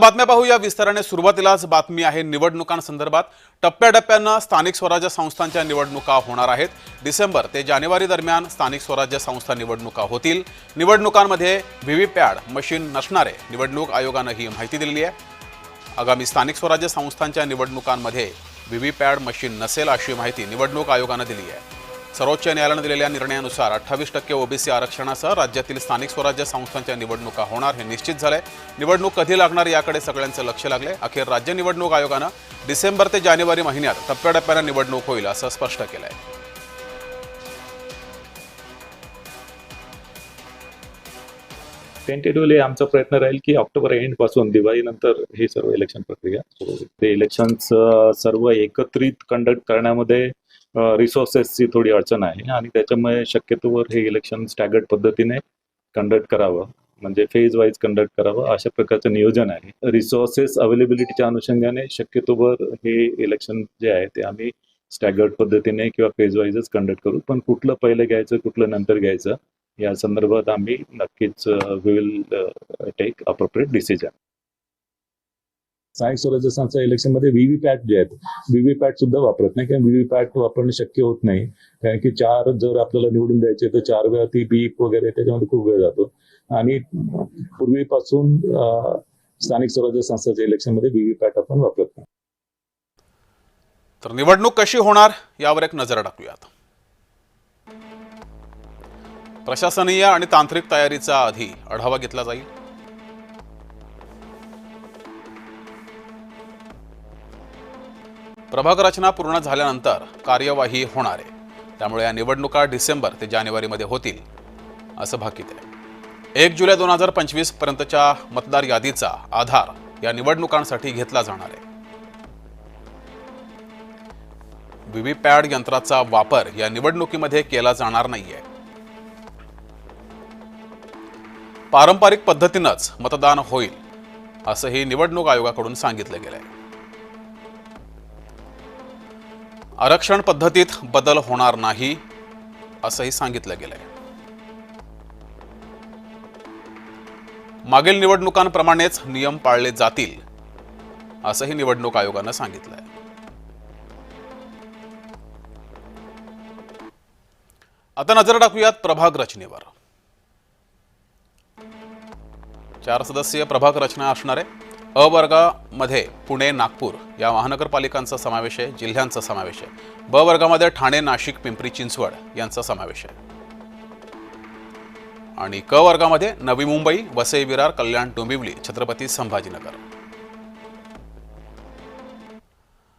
बातम्या पाहूया. विस्ताराने सुरुवातीलाच बातमी आहे निवडणुकांसंदर्भात. टप्प्याटप्प्यानं स्थानिक स्वराज्य संस्थांच्या निवडणुका होणार आहेत. डिसेंबर ते जानेवारी दरम्यान स्थानिक स्वराज्य संस्था निवडणुका होतील. निवडणुकांमध्ये व्हीव्हीपॅड मशीन नसणारे निवडणूक आयोगानं ही माहिती दिलेली आहे. आगामी स्थानिक स्वराज्य संस्थांच्या निवडणुकांमध्ये व्हीव्हीपॅड मशीन नसेल अशी माहिती निवडणूक आयोगानं दिली आहे. सर्वोच्च न्यायालयानं दिलेल्या निर्णयानुसार अठ्ठावीस टक्के ओबीसी आरक्षणासह राज्यातील स्थानिक स्वराज्य संस्थांच्या निवडणुका होणार हे निश्चित झालंय. निवडणूक कधी लागणार याकडे सगळ्यांचं लक्ष लागले अखेर राज्य निवडणूक आयोगानं डिसेंबर ते जानेवारी महिन्यात टप्प्याटप्प्यानं निवडणूक होईल असं स्पष्ट केलंय. टेंटेटिव्हली आमचा प्रयत्न राहील की ऑक्टोबर एंडपासून दिवाळीनंतर हे सर्व इलेक्शन प्रक्रिया ते इलेक्शन सर्व एकत्रित कंडक्ट करण्यामध्ये रिसोर्सेसची थोडी अडचण आहे आणि त्याच्यामुळे शक्यतोवर हे इलेक्शन स्टॅगर्ड पद्धतीने कंडक्ट करावं. म्हणजे फेज वाईज कंडक्ट करावं. अशा प्रकारचं नियोजन आहे. रिसोर्सेस अवेलेबिलिटीच्या अनुषंगाने शक्यतोवर हे इलेक्शन जे आहे ते आम्ही स्टॅगर्ड पद्धतीने किंवा फेज वाईजच कंडक्ट करू. पण कुठलं पहिलं घ्यायचं कुठलं नंतर घ्यायचं या संदर्भात आम्ही नक्कीच विल टेक अप्रोप्रिएट डिसिजन स्थानिक स्वराज्य संस्था इलेक्शनमध्ये व्हीव्हीपॅट जे आहेत व्हीव्हीपॅट सुद्धा वापरत नाही कारण व्हीव्हीपॅट वापरणं शक्य होत नाही. कारण की चार जर आपल्याला निवडून द्यायचे तर चार वेळा ती बीप वगैरे त्याच्यामध्ये खूप वेळ जातो. आणि पूर्वीपासून स्थानिक स्वराज्य संस्थाच्या इलेक्शनमध्ये व्हीव्हीपॅट आपण वापरत नाही. तर निवडणूक कशी होणार यावर एक नजर टाकूयात. प्रशासनीय आणि तांत्रिक तयारीचा आधी आढावा घेतला जाईल. प्रभाग रचना पूर्ण झाल्यानंतर कार्यवाही होणार आहे. त्यामुळे या निवडणुका डिसेंबर ते जानेवारीमध्ये होतील असं भाकीत आहे. एक जुलै दोन हजार पंचवीस पर्यंतच्या मतदार यादीचा आधार या निवडणुकांसाठी घेतला जाणार आहे. व्हीव्हीपॅड यंत्राचा वापर या निवडणुकीमध्ये केला जाणार नाहीये. पारंपरिक पद्धतीनंच मतदान होईल असंही निवडणूक आयोगाकडून सांगितलं गेलंय. आरक्षण पद्धतीत बदल होणार नाही असंही सांगितलं गेलंय. मागील निवडणुकांप्रमाणेच नियम पाळले जातील असंही निवडणूक आयोगानं सांगितलंय. आता नजर टाकूयात प्रभाग रचनेवर. चार सदस्यीय प्रभाग रचना असणार आहे अ वर्गामध्ये पुणे नागपूर या महानगरपालिकांचा समावेश आहे जिल्ह्यांचा समावेश आहे. ब वर्गामध्ये ठाणे नाशिक पिंपरी चिंचवड यांचा समावेश आहे. आणि क वर्गामध्ये नवी मुंबई वसई विरार कल्याण डोंबिवली छत्रपती संभाजीनगर.